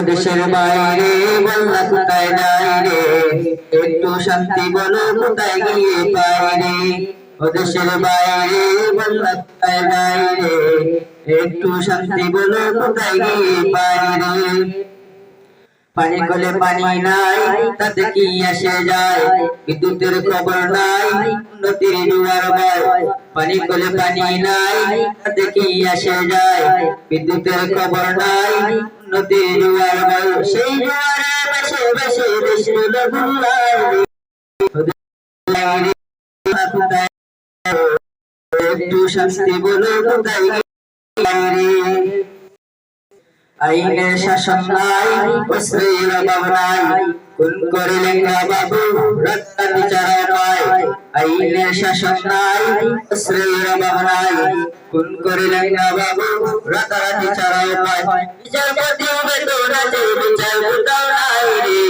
দেশের বাইরে কোথায় যাই রে একটু শান্তি বলো কোথায় গিয়ে পাই রে ও দেশের বাইরে কোথায় যাই রে একটু শান্তি বলো কোথায় গিয়ে পাই রে পানি কলে পানি নাই তাতে কি আসে যায় বিদ্যুতের খবর নাই নদীর জোয়ার বয় পানি কলে পানি নাই তাতে কি আসে যায় বিদ্যুতের খবর নাই নদীর জোয়ার বয় সেই জোয়ারে দেশগুলো ভুলায় একটু কোথায়? রে আইনের শাসন নাই, অশ্লীল অভাব নাই। কোন করিলেন বাবু রত্ন বিচার পায় আইনের শাসন নাই, অশ্লীল অভাব নাই। কোন করিলেন বাবু রত্ন বিচার পায় বিচারপতি বেতন আছে বিচার কোথাও নাই রে।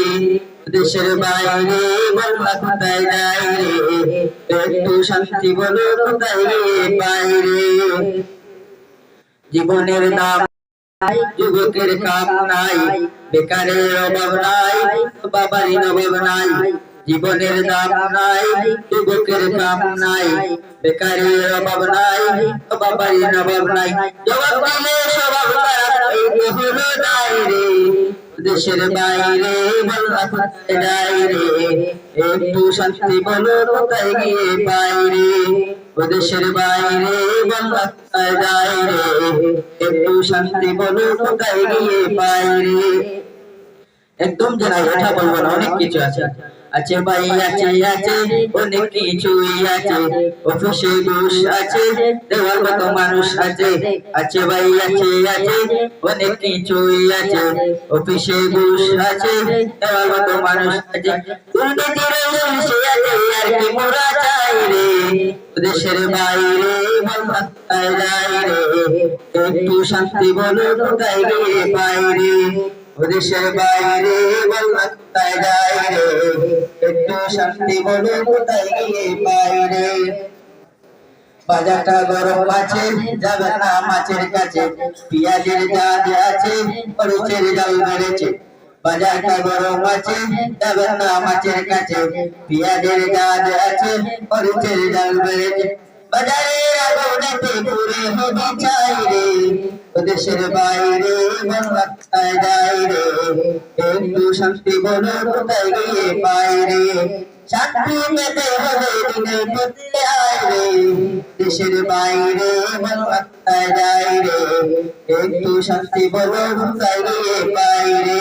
দেশের বাইরে কোথায় রে? একটু শান্তি বলো কোথায় গিয়ে পাই রে? জীবনের নাম যুবকের কাম নাই, বেকারের অভাব নাই, বাবারই অভাব নাই, জীবনের দাম নাই, যুবকের কাম নাই, বেকারের অভাব নাই, বাবারই অভাব নাই। জবাব দিলে স্বভাব রে। দেশের বাইরে কোথায় রে। একটু শান্তি বলো, কোথায় গিয়ে পাই রে? ও দেশের বাইরে একটু শান্তি বলো, কোথায় গিয়ে একদম জানা এটা বলব না, অনেক কিছু আছে। আছে ভাই আছে আছে, অনেক কিছুই আছে। অফিসে ঘুষ আছে, দেওয়ার মতো মানুষ আছে। আছে ভাই আছে আছে, অনেক কিছুই আছে। অফিসে ঘুষ আছে, দেওয়ার মতো মানুষ আছে। দুর্নীতির আছে, আর কি মোরা চাই রে দেশের বাইরে বলবা কোথায় যাই রে একটু শান্তি বলো কোথায় রে দেশের বাইরে বলবা কোথায় যাই রে একটু শান্তি বলো কোথায় গিয়ে পাই বাজারটা গরম আছে যাবে না মাছের কাছে পেঁয়াজের জাজ আছে মরিচের জাল বেড়েছে বাজারটা গরম আছে যাবে না মাছের কাছে পেঁয়াজের জাজ আছে মরিচের ডাল বেড়েছে। বাজারে আগুনেতে পুরে হবি চাই রে দেশের বাইরে মন কোথায় যাই রে। একটু শান্তি বলো কোথায় গিয়ে পাই রে। শান্তি পেতে হবে দিনে পেতে আয় রে দেশের বাইরে কোথায় যাই রে একটু শান্তি বলো কোথায় গিয়ে পাই রে